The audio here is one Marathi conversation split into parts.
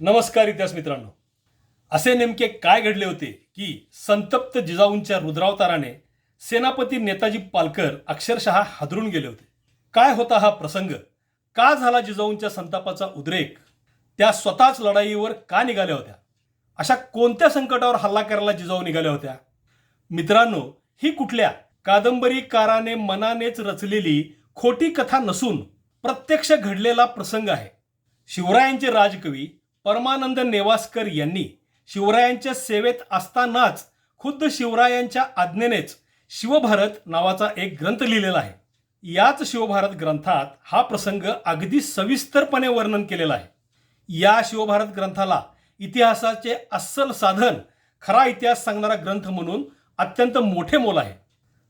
नमस्कार इतिहास मित्रांनो. असे नेमके काय घडले होते की संतप्त जिजाऊंच्या रुद्रावताराने सेनापती नेताजी पालकर अक्षरशः हादरून गेले होते. काय होता हा प्रसंग? का झाला जिजाऊंच्या संतापाचा उद्रेक? त्या स्वतःच लढाईवर का निघाल्या होत्या? अशा कोणत्या संकटावर हल्ला करायला जिजाऊ निघाल्या होत्या? मित्रांनो ही कुठल्या कादंबरीकाराने मनानेच रचलेली खोटी कथा नसून प्रत्यक्ष घडलेला प्रसंग आहे. शिवरायांचे राजकवी परमानंद नेवासकर यांनी शिवरायांच्या सेवेत असतानाच खुद्द शिवरायांच्या आज्ञेनेच शिवभारत नावाचा एक ग्रंथ लिहिलेला आहे. याच शिवभारत ग्रंथात हा प्रसंग अगदी सविस्तरपणे वर्णन केलेला आहे. या शिवभारत ग्रंथाला इतिहासाचे अस्सल साधन खरा इतिहास सांगणारा ग्रंथ म्हणून अत्यंत मोठे मोल आहे.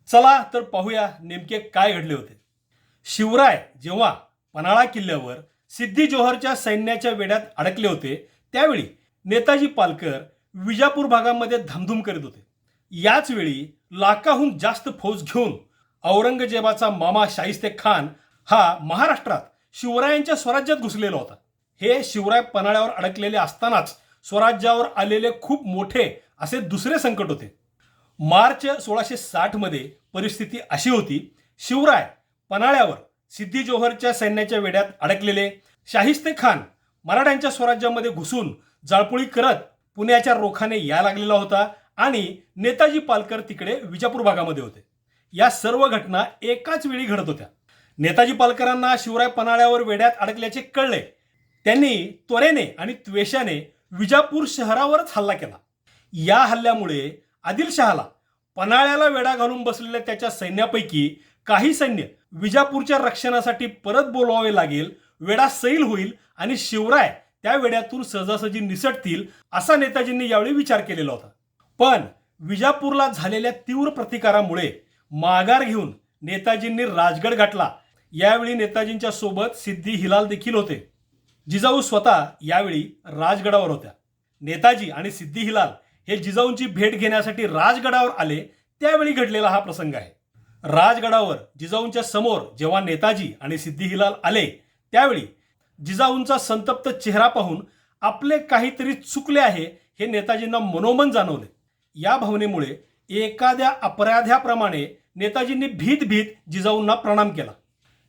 चला तर पाहूया नेमके काय घडले होते. शिवराय जेव्हा पन्हाळा किल्ल्यावर सिद्धी जोहरच्या सैन्याच्या वेड्यात अडकले होते. त्यावेळी नेताजी पालकर विजापूर भागामध्ये धामधूम करीत होते. याच वेळी लाखाहून जास्त फौज घेऊन औरंगजेबाचा मामा शाहिस्ते खान हा महाराष्ट्रात शिवरायांच्या स्वराज्यात घुसलेला होता. हे शिवराय पन्हाळ्यावर अडकलेले असतानाच स्वराज्यावर आलेले खूप मोठे असे दुसरे संकट होते. मार्च सोळाशे साठमध्ये परिस्थिती अशी होती. शिवराय पन्हाळ्यावर सिद्धी जोहरच्या सैन्याच्या वेड्यात अडकलेले शाहिस्ते खान मराठ्यांच्या स्वराज्यामध्ये घुसून जाळपोळी करत पुण्याच्या रोखाने या लागलेला होता आणि नेताजी पालकर तिकडे विजापूर भागामध्ये होते. या सर्व घटना एकाच वेळी घडत होत्या. नेताजी पालकरांना शिवराय पन्हाळ्यावर वेड्यात अडकल्याचे कळले. त्यांनी त्वरेने आणि त्वेषाने विजापूर शहरावरच हल्ला केला. या हल्ल्यामुळे आदिलशहाला पन्हाळ्याला वेढा घालून बसलेल्या त्याच्या सैन्यापैकी काही सैन्य विजापूरच्या रक्षणासाठी परत बोलवावे लागेल वेडा सैल होईल आणि शिवराय त्या वेड्यातून सहजासहजी निसटतील असा नेताजींनी यावेळी विचार केलेला होता. पण विजापूरला झालेल्या तीव्र प्रतिकारामुळे माघार घेऊन नेताजींनी राजगड गाठला. यावेळी नेताजींच्या सोबत सिद्धी हिलाल देखील होते. जिजाऊ स्वतः यावेळी राजगडावर होत्या. नेताजी आणि सिद्धी हिलाल हे जिजाऊंची भेट घेण्यासाठी राजगडावर आले त्यावेळी घडलेला हा प्रसंग आहे. राजगडावर जिजाऊंच्या समोर जेव्हा नेताजी आणि सिद्धी हिलाल आले त्यावेळी जिजाऊंचा संतप्त चेहरा पाहून आपले काहीतरी चुकले आहे हे नेताजींना मनोमन जाणवले. या भावनेमुळे एखाद्या अपराध्याप्रमाणे नेताजींनी भीत भीत जिजाऊंना प्रणाम केला.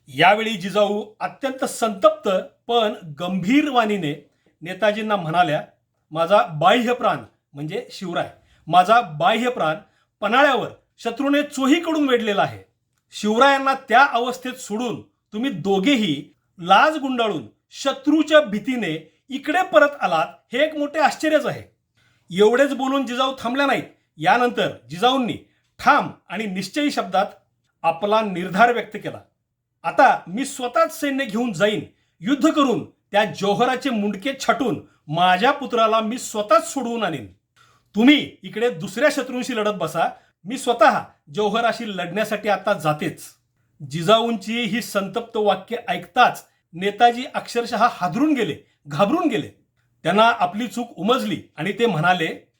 यावेळी जिजाऊ अत्यंत संतप्त पण गंभीर वाणीने नेताजींना म्हणाल्या माझा बाह्य प्राण म्हणजे शिवराय माझा बाह्य प्राण पन्हाळ्यावर शत्रूने चोहीकडून वेढलेला आहे. शिवरायांना त्या अवस्थेत सोडून तुम्ही दोघेही लाज गुंडाळून शत्रूच्या भीतीने इकडे परत आलात हे एक मोठे आश्चर्यच आहे. एवढेच बोलून जिजाऊ थांबल्या नाहीत. यानंतर जिजाऊंनी ठाम आणि निश्चयी शब्दात आपला निर्धार व्यक्त केला. आता मी स्वतःच सैन्य घेऊन जाईन युद्ध करून त्या जौहराचे मुंडके छाटून माझ्या पुत्राला मी स्वतःच सोडवून आणीन. तुम्ही इकडे दुसऱ्या शत्रूंशी लढत बसा मी स्वतः जौहराशी लढण्यासाठी आता जातेच. जिजाऊंची ही संतप्त वाक्य ऐकताच नेताजी अक्षरशः हादरून गेले घाबरून गेले. त्यांना आपली चूक उमजली आणि ते म्हणाले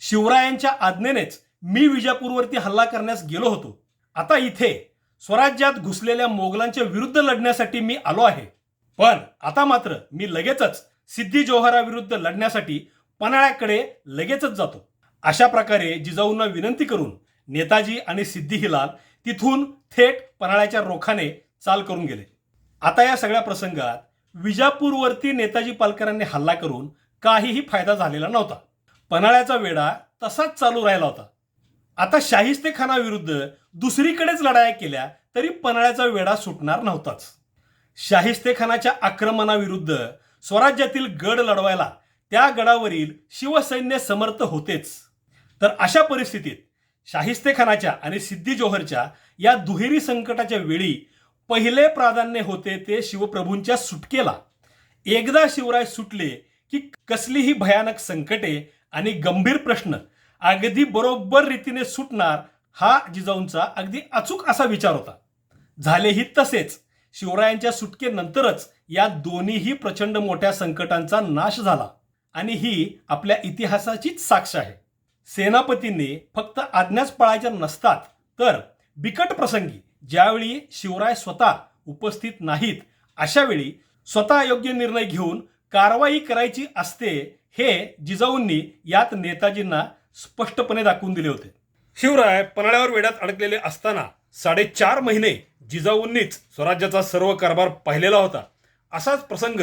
शिवरायांच्या आज्ञेनेच मी विजापूरवरती हल्ला करण्यास गेलो होतो. आता इथे स्वराज्यात घुसलेल्या मोगलांच्या विरुद्ध लढण्यासाठी मी आलो आहे. पण आता मात्र मी लगेचच सिद्धी जोहराविरुद्ध लढण्यासाठी पन्हाळ्याकडे लगेचच जातो. अशा प्रकारे जिजाऊंना विनंती करून नेताजी आणि सिद्धी हिलाल तिथून थेट पन्हाळ्याच्या रोखाने चाल करून गेले. आता या सगळ्या प्रसंगात विजापूरवरती नेताजी पालकरांनी हल्ला करून काहीही फायदा झालेला नव्हता. पन्हाळ्याचा वेढा तसाच चालू राहिला होता. आता शाहिस्ते खानाविरुद्ध दुसरीकडेच लढाया केल्या तरी पन्हाळ्याचा वेढा सुटणार नव्हताच. शाहिस्ते खानाच्या आक्रमणाविरुद्ध स्वराज्यातील गड लढवायला त्या गडावरील शिवसैन्य समर्थ होतेच. तर अशा परिस्थितीत शाहिस्ते खानाच्या आणि सिद्धी जोहरच्या या दुहेरी संकटाच्या वेळी पहिले प्राधान्य होते ते शिवप्रभूंच्या सुटकेला. एकदा शिवराय सुटले की कसलीही भयानक संकटे आणि गंभीर प्रश्न अगदी बरोबर रीतीने सुटणार हा जिजाऊंचा अगदी अचूक असा विचार होता. झालेही तसेच शिवरायांच्या सुटकेनंतरच या दोन्हीही प्रचंड मोठ्या संकटांचा नाश झाला आणि ही आपल्या इतिहासाचीच साक्ष आहे. सेनापतींनी फक्त आज्ञाच पाळायच्या नसतात तर बिकट प्रसंगी ज्यावेळी शिवराय स्वतः उपस्थित नाहीत अशावेळी स्वतः योग्य निर्णय घेऊन कारवाई करायची असते हे जिजाऊंनी यात नेताजींना स्पष्टपणे दाखवून दिले होते. शिवराय पन्हाळ्यावर वेड्यात अडकलेले असताना साडेचार महिने जिजाऊंनीच स्वराज्याचा सर्व कारभार पाहिलेला होता. असाच प्रसंग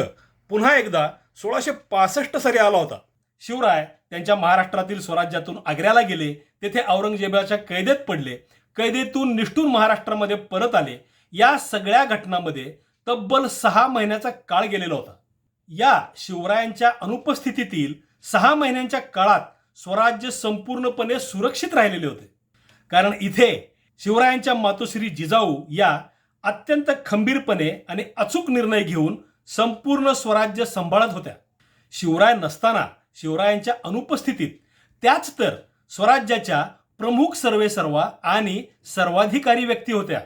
पुन्हा एकदा सोळाशे पासष्ट साली आला होता. शिवराय त्यांच्या महाराष्ट्रातील स्वराज्यातून आग्र्याला गेले तेथे औरंगजेबाच्या कैदेत पडले. कैदेतून निष्ठून महाराष्ट्रामध्ये परत आले. या सगळ्या घटनांमध्ये तब्बल सहा महिन्याचा काळ गेलेला होता. या शिवरायांच्या अनुपस्थितीतील सहा महिन्यांच्या काळात स्वराज्य संपूर्णपणे सुरक्षित राहिलेले होते. कारण इथे शिवरायांच्या मातोश्री जिजाऊ या अत्यंत खंबीरपणे आणि अचूक निर्णय घेऊन संपूर्ण स्वराज्य सांभाळत होत्या. शिवराय नसताना शिवरायांच्या अनुपस्थितीत. त्याच तर स्वराज्याच्या प्रमुख सर्वेसर्वा आणि सर्वाधिकारी व्यक्ती होत्या.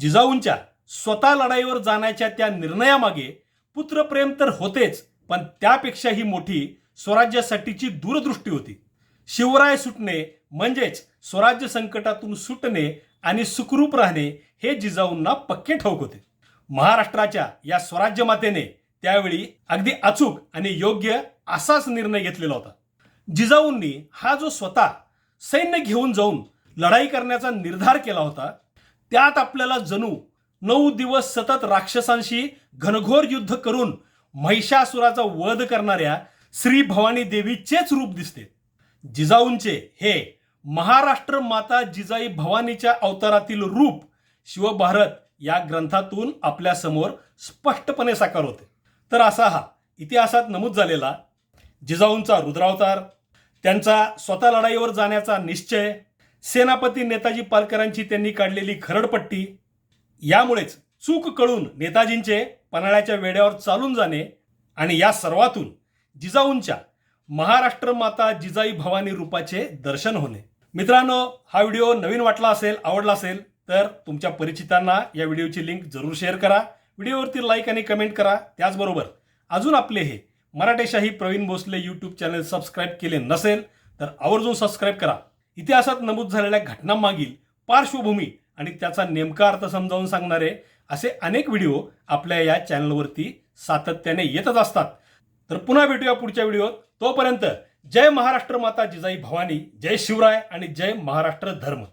जिजाऊंच्या स्वतः लढाईवर जाण्याच्या त्या निर्णयामागे पुत्रप्रेम तर होतेच पण त्यापेक्षाही मोठी स्वराज्यासाठीची दूरदृष्टी होती. शिवराय सुटणे म्हणजेच स्वराज्य संकटातून सुटणे आणि सुखरूप राहणे हे जिजाऊंना पक्के ठाऊक होते. महाराष्ट्राच्या या स्वराज्य मातेने त्यावेळी अगदी अचूक आणि योग्य असाच निर्णय घेतलेला होता. जिजाऊंनी हा जो स्वतः सैन्य घेऊन जाऊन लढाई करण्याचा निर्धार केला होता त्यात आपल्याला जणू नऊ दिवस सतत राक्षसांशी घनघोर युद्ध करून महिषासुराचा वध करणाऱ्या श्री भवानी देवीचेच रूप दिसते. जिजाऊंचे हे महाराष्ट्र माता जिजाई भवानीच्या अवतारातील रूप शिवभारत या ग्रंथातून आपल्यासमोर स्पष्टपणे साकार होते. तर असा हा इतिहासात नमूद झालेला जिजाऊंचा रुद्रावतार त्यांचा स्वतः लढाईवर जाण्याचा निश्चय सेनापती नेताजी पालकरांची त्यांनी काढलेली खरडपट्टी यामुळेच चूक कळून नेताजींचे पन्हाळ्याच्या वेड्यावर चालून जाणे आणि या सर्वातून जिजाऊंच्या महाराष्ट्र माता जिजाई भवानी रूपाचे दर्शन होणे. मित्रांनो हा व्हिडिओ नवीन वाटला असेल आवडला असेल तर तुमच्या परिचितांना या व्हिडिओची लिंक जरूर शेअर करा. व्हिडिओवरती लाईक आणि कमेंट करा. त्याचबरोबर अजून आपले हे Marathashahi Praveen Bhosale YouTube channel subscribe केले नसेल तर आवर्जून सबस्क्राईब करा. इतिहासात नमूद झालेल्या घटनांमागील पार्श्वभूमी आणि त्याचा नेमका अर्थ समजावून सांगणारे असे अनेक व्हिडिओ आपल्या या चॅनलवरती सातत्याने येतच असतात. तर पुन्हा भेटूया पुढच्या व्हिडिओत. तोपर्यंत जय महाराष्ट्र माता जिजाई भवानी जय शिवराय आणि जय महाराष्ट्र धर्म.